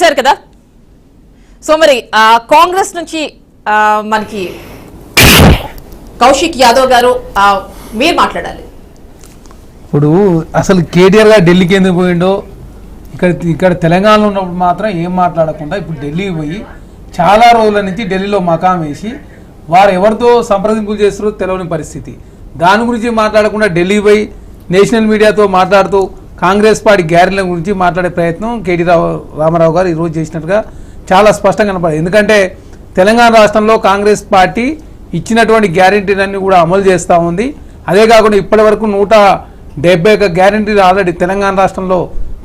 Sir కదా? So మరి కాంగ్రెస్ నుంచి మనకి కౌశిక్ యాదవ్ గారు మీరు మాట్లాడాలి. ఇప్పుడు అసలు కేటీఆర్ గారు ఢిల్లీకి ఎందుకు పోయిండో ఇక్కడ ఇక్కడ తెలంగాణలో ఉన్నప్పుడు మాత్రం ఏం మాట్లాడకుండా ఇప్పుడు ఢిల్లీకి పోయి చాలా రోజుల నుంచి ఢిల్లీలో మకాం వేసి వారు ఎవరితో సంప్రదింపులు చేస్తారో తెలియని పరిస్థితి. దాని గురించి మాట్లాడకుండా ఢిల్లీ పోయి నేషనల్ మీడియాతో మాట్లాడుతూ కాంగ్రెస్ పార్టీ గ్యారెంటీల గురించి మాట్లాడే ప్రయత్నం కేటీ రావు రామారావు గారు ఈరోజు చేసినట్టుగా చాలా స్పష్టంగా కనపడింది. ఎందుకంటే తెలంగాణ రాష్ట్రంలో కాంగ్రెస్ పార్టీ ఇచ్చినటువంటి గ్యారెంటీలన్నీ కూడా అమలు చేస్తూ ఉంది. అదే కాకుండా ఇప్పటి వరకు నూట డెబ్బై ఒక గ్యారెంటీలు ఆల్రెడీ తెలంగాణ రాష్ట్రంలో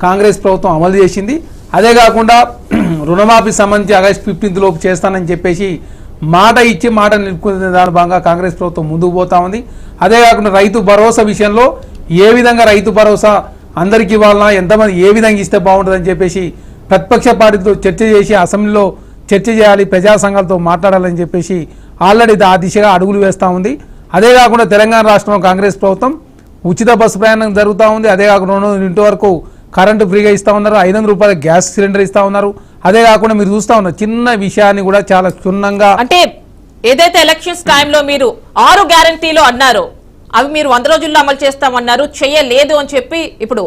కాంగ్రెస్ ప్రభుత్వం అమలు చేసింది. అదే కాకుండా రుణమాఫీ సంబంధించి ఆగస్ట్ ఫిఫ్టీన్త్ లోపు చేస్తానని చెప్పేసి మాట ఇచ్చి మాట నిలుపుకునే దాని భాగంగా కాంగ్రెస్ ప్రభుత్వం ముందుకు పోతా ఉంది. అదే కాకుండా రైతు భరోసా విషయంలో ఏ విధంగా రైతు భరోసా అందరికీ ఇవ్వాలన్నా ఎంతమంది ఏ విధంగా ఇస్తే బాగుంటుందని చెప్పేసి ప్రతిపక్ష పార్టీతో చర్చ చేసి అసెంబ్లీలో చర్చ చేయాలి ప్రజా సంఘాలతో మాట్లాడాలని చెప్పేసి ఆల్రెడీ ఆ దిశగా అడుగులు వేస్తూ ఉంది. అదే కాకుండా తెలంగాణ రాష్ట్రంలో కాంగ్రెస్ ప్రభుత్వం ఉచిత బస్సు ప్రయాణం జరుగుతూ ఉంది. అదే కాకుండా రెండు ఇంటి వరకు కరెంటు ఫ్రీగా ఇస్తూ ఉన్నారు. ఐదు వందల రూపాయల గ్యాస్ సిలిండర్ ఇస్తూ ఉన్నారు. అదే కాకుండా మీరు చూస్తూ ఉన్నారు చిన్న విషయాన్ని కూడా చాలా క్షుణ్ణంగా అంటే ఏదైతే ఎలక్షన్స్ టైంలో మీరు ఆరు గ్యారంటీలు అన్నారు అవి మీరు వంద రోజుల్లో అమలు చేస్తామన్నారు చేయలేదు అని చెప్పి ఇప్పుడు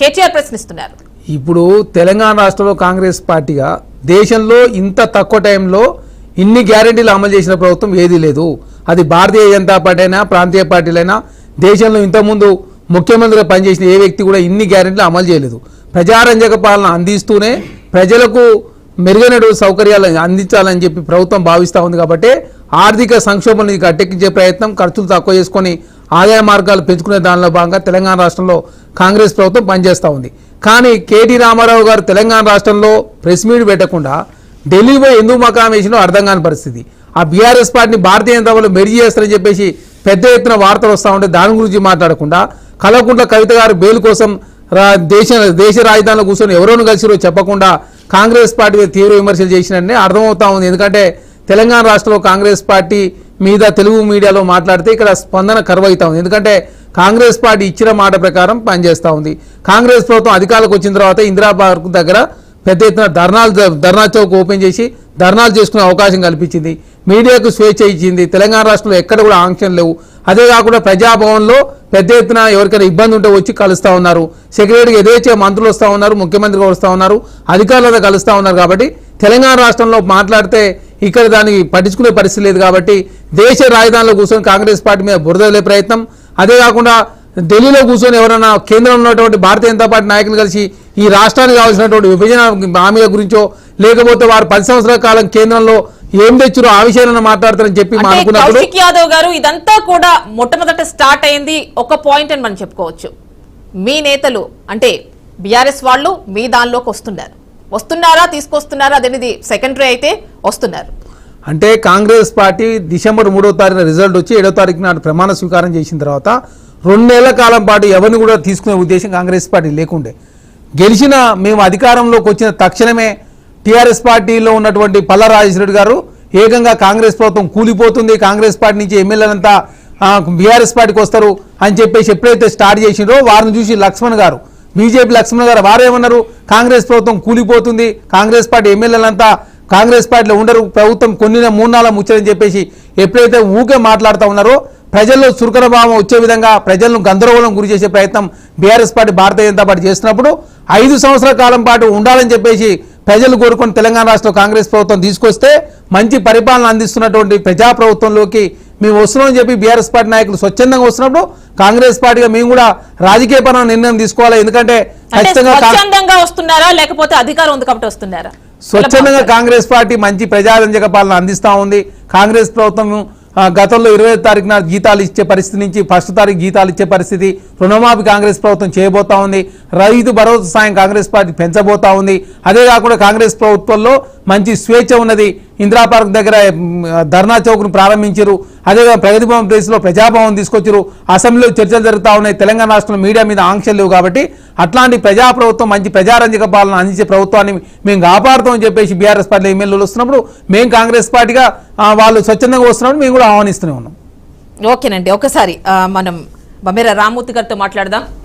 కేటీఆర్ ప్రశ్నిస్తున్నారు. ఇప్పుడు తెలంగాణ రాష్ట్రంలో కాంగ్రెస్ పార్టీగా దేశంలో ఇంత తక్కువ టైంలో ఇన్ని గ్యారెంటీలు అమలు చేసిన ప్రభుత్వం ఏదీ లేదు. అది భారతీయ జనతా పార్టీ అయినా ప్రాంతీయ పార్టీలైనా దేశంలో ఇంతకుముందు ముఖ్యమంత్రిగా పనిచేసిన ఏ వ్యక్తి కూడా ఇన్ని గ్యారెంటీలు అమలు చేయలేదు. ప్రజారంజక పాలన అందిస్తూనే ప్రజలకు మెరుగైనటువంటి సౌకర్యాలు అందించాలని చెప్పి ప్రభుత్వం భావిస్తూ ఉంది కాబట్టి ఆర్థిక సంక్షోభం నుంచి ప్రయత్నం ఖర్చులు తక్కువ చేసుకొని ఆదాయ మార్గాలు పెంచుకునే దానిలో భాగంగా తెలంగాణ రాష్ట్రంలో కాంగ్రెస్ ప్రభుత్వం పనిచేస్తూ ఉంది. కానీ కేటీ రామారావు గారు తెలంగాణ రాష్ట్రంలో ప్రెస్ మీట్ పెట్టకుండా ఢిల్లీపై ఎందుకు మకాం వేసినో అర్థం కాని పరిస్థితి. ఆ బీఆర్ఎస్ పార్టీని భారతీయ జనతా పార్టీ మెరిజి చేస్తారని చెప్పేసి పెద్ద ఎత్తున వార్తలు వస్తూ ఉంటే దాని గురించి మాట్లాడకుండా కలవకుంట్ల కవిత గారు బెయిల్ కోసం దేశ దేశ రాజధానిలో కూర్చొని ఎవరోను కలిసిరో చెప్పకుండా కాంగ్రెస్ పార్టీ తీవ్ర విమర్శలు చేసినట్టే అర్థమవుతా ఉంది. ఎందుకంటే తెలంగాణ రాష్ట్రంలో కాంగ్రెస్ పార్టీ మీద తెలుగు మీడియాలో మాట్లాడితే ఇక్కడ స్పందన కరువైతా ఉంది. ఎందుకంటే కాంగ్రెస్ పార్టీ ఇచ్చిన మాట ప్రకారం పనిచేస్తూ ఉంది. కాంగ్రెస్ ప్రభుత్వం అధికారులకు వచ్చిన తర్వాత ఇందిరా పార్క్ దగ్గర పెద్ద ఎత్తున ధర్నాలు ధర్నా చౌక్ ఓపెన్ చేసి ధర్నాలు చేసుకునే అవకాశం కల్పించింది. మీడియాకు స్వేచ్ఛ ఇచ్చింది. తెలంగాణ రాష్ట్రంలో ఎక్కడ కూడా ఆంక్షలు లేవు. అదే కాకుండా ప్రజాభవన్లో పెద్ద ఎత్తున ఎవరికైనా ఇబ్బంది ఉంటే వచ్చి కలుస్తూ ఉన్నారు. సెక్రటరీకి ఎదేచే మంత్రులు వస్తూ ఉన్నారు. ముఖ్యమంత్రి వస్తూ ఉన్నారు. అధికారులతో కలుస్తూ ఉన్నారు కాబట్టి తెలంగాణ రాష్ట్రంలో మాట్లాడితే ఇక్కడ దానికి పట్టించుకునే పరిస్థితి లేదు కాబట్టి దేశ రాజధానిలో కూర్చొని కాంగ్రెస్ పార్టీ మీద బురదలే ప్రయత్నం. అదే కాకుండా ఢిల్లీలో కూర్చొని ఎవరైనా కేంద్రంలో ఉన్నటువంటి భారతీయ జనతా పార్టీ నాయకులు కలిసి ఈ రాష్ట్రానికి కావాల్సినటువంటి విభజన హామీల గురించో లేకపోతే వారు పది సంవత్సరాల కాలం కేంద్రంలో ఏం తెచ్చారో ఆ విషయాలను మాట్లాడతారని చెప్పి కౌశిక్ యాదవ్ గారు ఇదంతా కూడా మొట్టమొదట స్టార్ట్ అయింది ఒక పాయింట్ అని మనం చెప్పుకోవచ్చు. మీ నేతలు అంటే బీఆర్ఎస్ వాళ్ళు మీ దానిలోకి వస్తున్నారు. వస్తున్నారా తీసుకొస్తున్నారా అనేది సెకండరీ అయితే వస్తున్నారు. అంటే కాంగ్రెస్ పార్టీ డిసెంబర్ మూడో తారీఖున రిజల్ట్ వచ్చి ఏడో తారీఖు నాడు ప్రమాణ స్వీకారం చేసిన తర్వాత రెండేళ్ళ కాలం పాటు ఎవరిని కూడా తీసుకునే ఉద్దేశం కాంగ్రెస్ పార్టీ లేకుండే. గెలిచిన మేము అధికారంలోకి వచ్చిన తక్షణమే టీఆర్ఎస్ పార్టీలో ఉన్నటువంటి పల్ల రాజేశ్వరుడు గారు ఏకంగా కాంగ్రెస్ ప్రభుత్వం కూలిపోతుంది కాంగ్రెస్ పార్టీ నుంచి ఎమ్మెల్యేలంతా బీఆర్ఎస్ పార్టీకి వస్తారు అని చెప్పేసి ఎప్పుడైతే స్టార్ట్ చేసిండో వారిని చూసి లక్ష్మణ్ గారు బీజేపీ లక్ష్మణ్ గారు వారేమన్నారు? కాంగ్రెస్ ప్రభుత్వం కూలిపోతుంది. కాంగ్రెస్ పార్టీ ఎమ్మెల్యేలంతా కాంగ్రెస్ పార్టీలో ఉండరు. ప్రభుత్వం కొన్ని మూడు నాలుగు ముచ్చని చెప్పేసి ఎప్పుడైతే ఊకే మాట్లాడుతూ ఉన్నారో ప్రజల్లో సురకరభావం భావం వచ్చే విధంగా ప్రజలను గందరగోళం గురి చేసే ప్రయత్నం BRS party Bharatiya Janata party చేస్తున్నప్పుడు ఐదు సంవత్సరాల కాలం పాటు ఉండాలని చెప్పేసి ప్రజలు కోరుకొని తెలంగాణ రాష్ట్రంలో కాంగ్రెస్ ప్రభుత్వం తీసుకొస్తే మంచి పరిపాలన అందిస్తున్నటువంటి ప్రజా ప్రభుత్వంలోకి మేము వస్తున్నామని చెప్పి బీఆర్ఎస్ పార్టీ నాయకులు స్వచ్ఛందంగా వస్తున్నప్పుడు కాంగ్రెస్ పార్టీగా మేము కూడా రాజకీయపరమైన నిర్ణయం తీసుకోవాలి. ఎందుకంటే ఖచ్చితంగా వస్తున్నారా? లేకపోతే అధికారం ఉంది కాబట్టి వస్తున్నారా? స్వచ్ఛందంగా కాంగ్రెస్ పార్టీ మంచి ప్రజారంజక పాలన అందిస్తా ఉంది. కాంగ్రెస్ ప్రభుత్వం గతంలో ఇరవై తారీఖున జీతాలు ఇచ్చే పరిస్థితి నుంచి ఫస్ట్ తారీఖు జీతాలు ఇచ్చే పరిస్థితి రుణమాఫీ కాంగ్రెస్ ప్రభుత్వం చేయబోతా ఉంది. రైతు భరోసా సాయం కాంగ్రెస్ పార్టీ పెంచబోతా ఉంది. అదే కాకుండా కాంగ్రెస్ ప్రభుత్వంలో మంచి స్వేచ్ఛ ఉన్నది. ఇందిరా పార్క్ దగ్గర ధర్నా చౌక్ను ప్రారంభించారు అదే ప్రగతి భవన్ ప్లేస్లో ప్రజాభవన్ తీసుకొచ్చారు అసెంబ్లీలో చర్చలు జరుగుతూ ఉన్నాయి. తెలంగాణ రాష్ట్రంలో మీడియా మీద ఆంక్షలు లేవు కాబట్టి అట్లాంటి ప్రజా ప్రభుత్వం మంచి ప్రజారంజక పాలన అందించే ప్రభుత్వాన్ని మేము కాపాడుతామని చెప్పేసి బీఆర్ఎస్ పార్టీ ఎమ్మెల్యేలు వస్తున్నప్పుడు మేము కాంగ్రెస్ పార్టీగా వాళ్ళు స్వచ్ఛందంగా వస్తున్నప్పుడు మేము కూడా ఆహ్వానిస్తూనే ఉన్నాం. ఓకేనండి. ఒకసారి మనం బమేర రామ్మూర్తి గారితో మాట్లాడదాం.